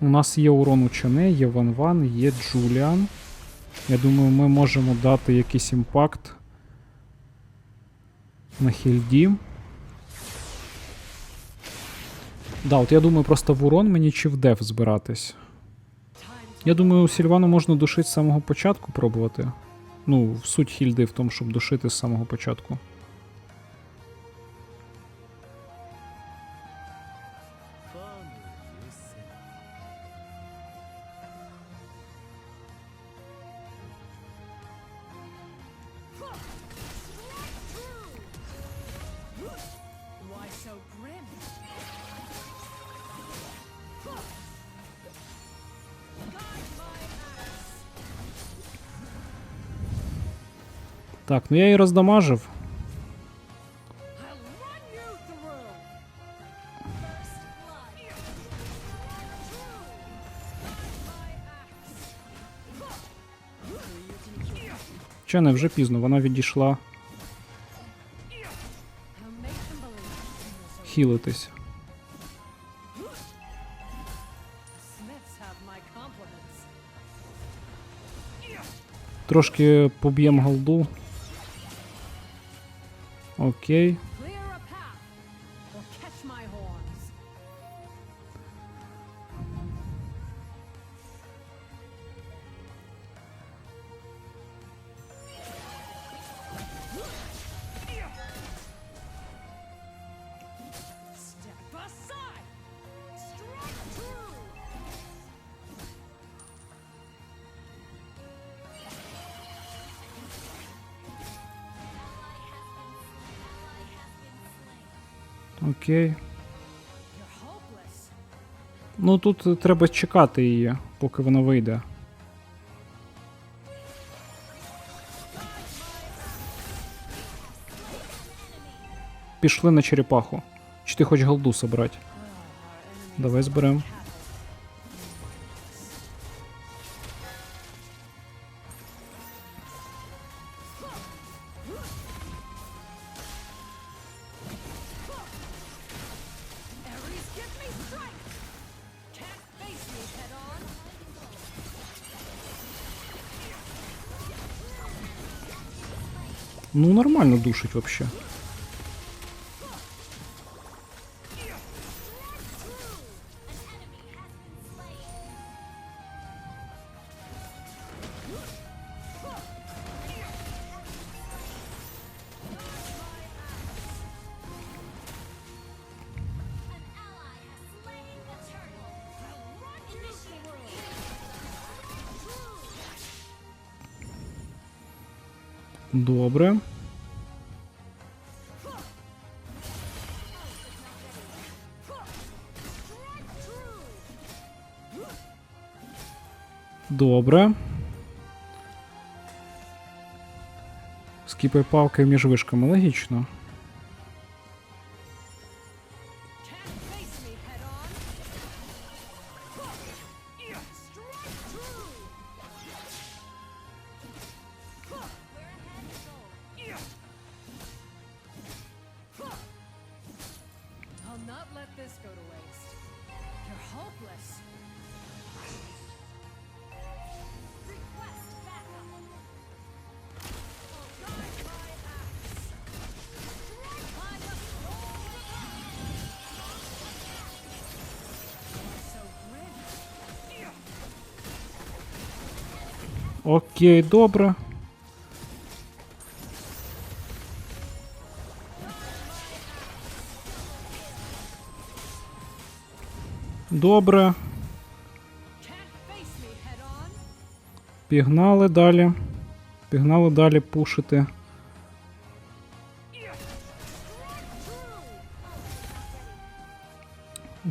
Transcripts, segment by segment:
У нас є урон у є Ван Ван, є Джуліан. Я думаю, ми можемо дати якийсь імпакт на хільді. Да, от я думаю, просто в урон мені чи в деф збиратись. Я думаю, Сільвану можна душити з самого початку пробувати. Ну, суть хільди в тому, щоб душити з самого початку. Так, ну я її роздамажив. Чи не вже пізно, вона відійшла хілитись. Трошки поб'єм голду. Окей. Окей. Ну тут треба чекати її, поки вона вийде. Пішли на черепаху. Чи ти хочеш голду собрати? Давай зберем. Ну нормально душить вообще. Добре. Добре. Скіпай палки між вишками, логічно. Окей, добре. Добре. Пігнали далі. Пігнали далі пушити.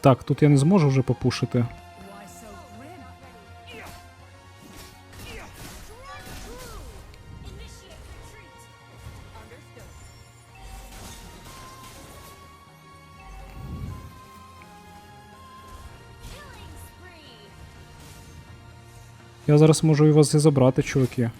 Так, тут я не зможу вже попушити. Я зараз можу і вас і забрати, чуваки.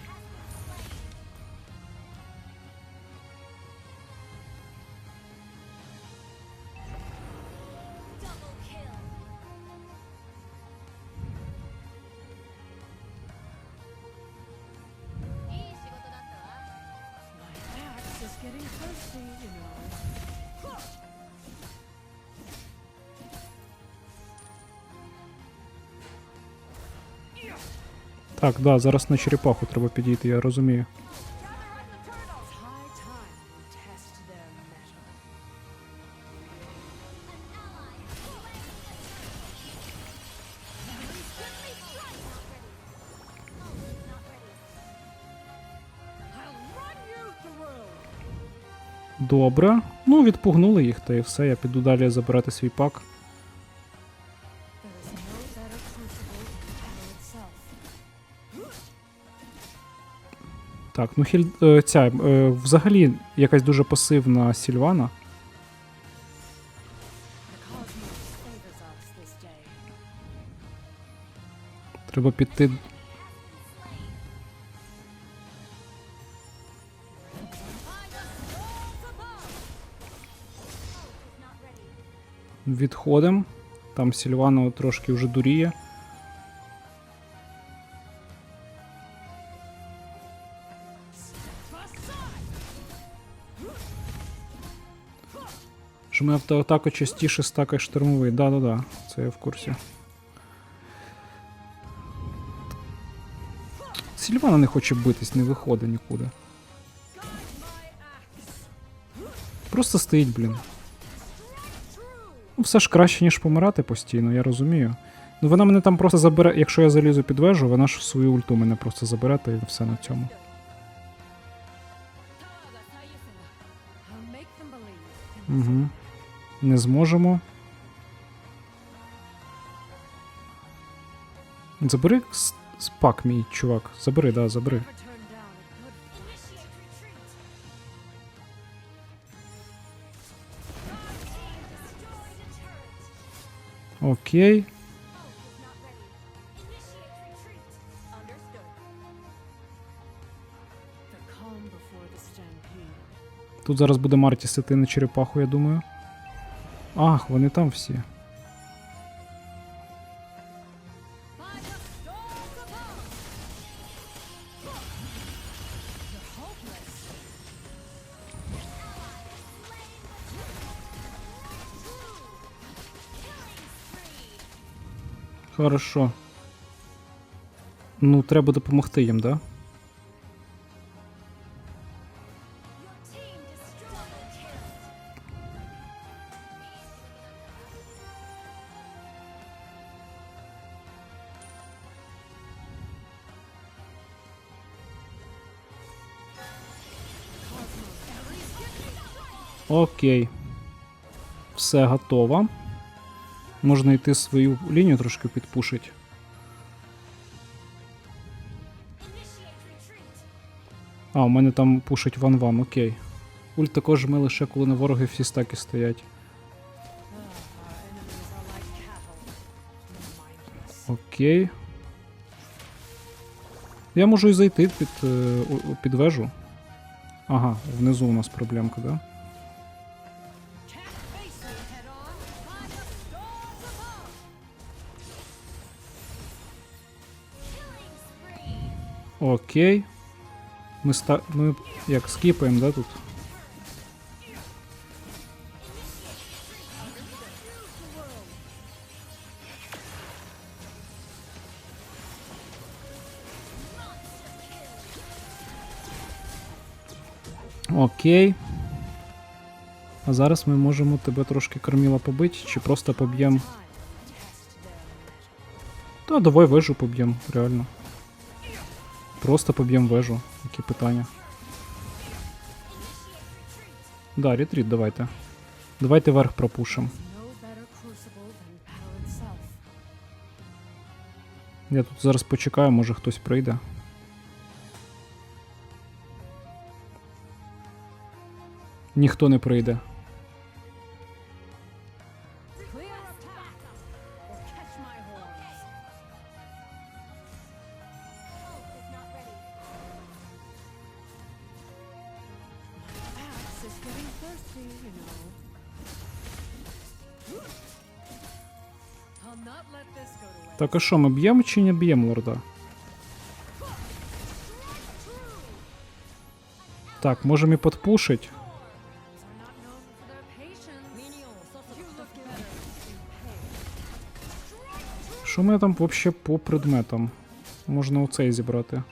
Так, да, зараз на черепаху треба підійти, я розумію. Добре. Ну, відпугнули їх, та і все. Я піду далі забирати свій пак. Так, ну хіль... е, ця е, взагалі якась дуже пасивна Сільвана. Треба піти. Відходимо. Там Сільвана трошки вже дуріє. Жми автоатаку частіше стакає штурмовий. Да-да-да, це я в курсі. Сільвана не хоче битись, не виходить нікуди. Просто стоїть, блін. Ну, все ж краще, ніж помирати постійно, я розумію. Ну вона мене там просто забере, якщо я залізу під вежу, вона ж свою ульту мене просто забере та і все на цьому. Угу. Не зможемо. Забери спак, мій чувак. Забери, да, забери. Окей. Тут зараз буде Марті сити на черепаху, я думаю. Ах, вони там всі. Хорошо. Ну, треба допомогти їм, да? Окей. Все готово. Можна йти свою лінію трошки підпушить. А, у мене там пушить ван-ван, окей. Ульт також ми лише коли на вороги всі стаки стоять. Окей. Я можу і зайти під, е, під вежу. Ага, внизу у нас проблемка, да? Окей. Ми ста. Ми як скіпаємо, да, тут? Окей. А зараз ми можемо тебе трошки корміла побити, чи просто поб'ємо. Та давай вежу поб'ємо, реально. Просто поб'ємо вежу. Які питання. Да, ретріт давайте. Давайте верх пропушимо. Я тут зараз почекаю, може хтось прийде. Ніхто не прийде. Так а що, ми б'ємо чи не б'ємо лорда? Так, можемо і подпушить. Що у мене там взагалі по предметам? Можна оцей зібрати.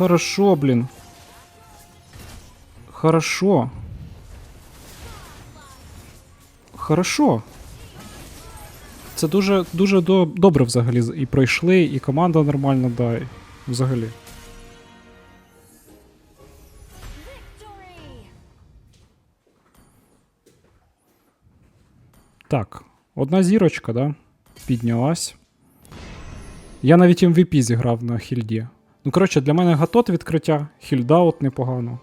Хорошо, блін. Хорошо. Хорошо. Це дуже, дуже до, добре взагалі. з- І пройшли, і команда нормальна, да. і Взагалі. Victory! Так, одна зірочка, да? Піднялась. Я навіть MVP зіграв на хільді. Ну, коротше, для мене гатот відкриття, хільдаут непогано.